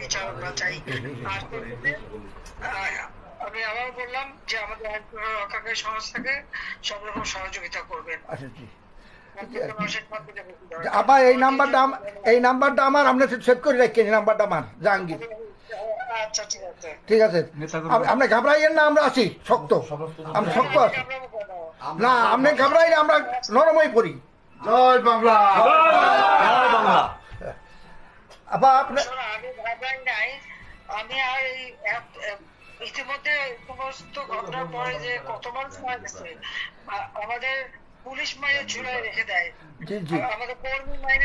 বিচার আমরা চাই। আর আমি আবার বললাম যে আমাদের সংস্থাকে সব রকম সহযোগিতা করবেন। আচ্ছা জি। মানুষের মধ্যে যাতে কি দরকার। আবার এই নাম্বারটা এই নাম্বারটা আমার আপনি সেভ করে রাখেন এই নাম্বারটা আমার জাহাঙ্গীর। আচ্ছা ঠিক আছে। আপনি ঘাবড়াইয়েন না আমরা আছি শক্ত। আমরা শক্ত আছি। না আপনি ঘাবড়াই না আমরা নরমই করি জয় বাংলা। আপনি শোনো, আমি ভাবলাম নাই। আমি আর এই ইতিমধ্যে সমস্ত ঘটনার পরে যে কত মানুষ মারা গেছে আমাদের পুলিশ মায়ের ঝুলায় রেখে দেয়। আমাদের কর্মী মায়ের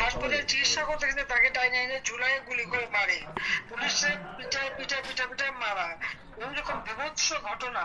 হাসপাতালে চিকিৎসা করতে গেলে তাকে টাইনে এনে ঝুলায় গুলি করে মারে। পুলিশে পিটায় পিটায় পিটা পিটায় মারা। এরকম বিভৎস ঘটনা।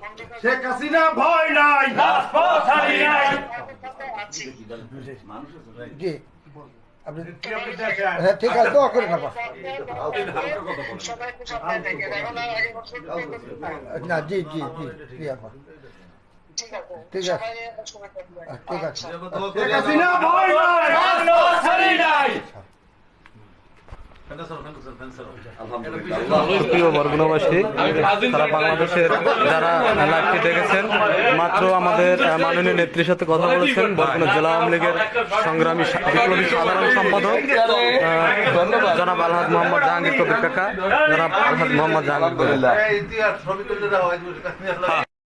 অন্ধকার- শেখ হাসিনা ভয় নাই। জি। আপনি হ্যাঁ ঠিক আছে দোয়া করেন আবার। না জি জি জি জি ঠিক আছে। ঠিক আছে। ঠিক আছে আচ্ছা। শেখ হাসিনা ভয় নাই প্রিয় বরগুনাবাসী সারা বাংলাদেশের যারা লাইভটি দেখেছেন মাত্র আমাদের মাননীয় নেত্রীর সাথে কথা বলেছেন বরগুনা জেলা আওয়ামী লীগের সংগ্রামী বিপ্লবী সাধারণ সম্পাদক জনাব আলহাজ মোহাম্মদ জাহাঙ্গীর কবির কাকা জনাব আলহাজ মোহাম্মদ জাহাঙ্গীর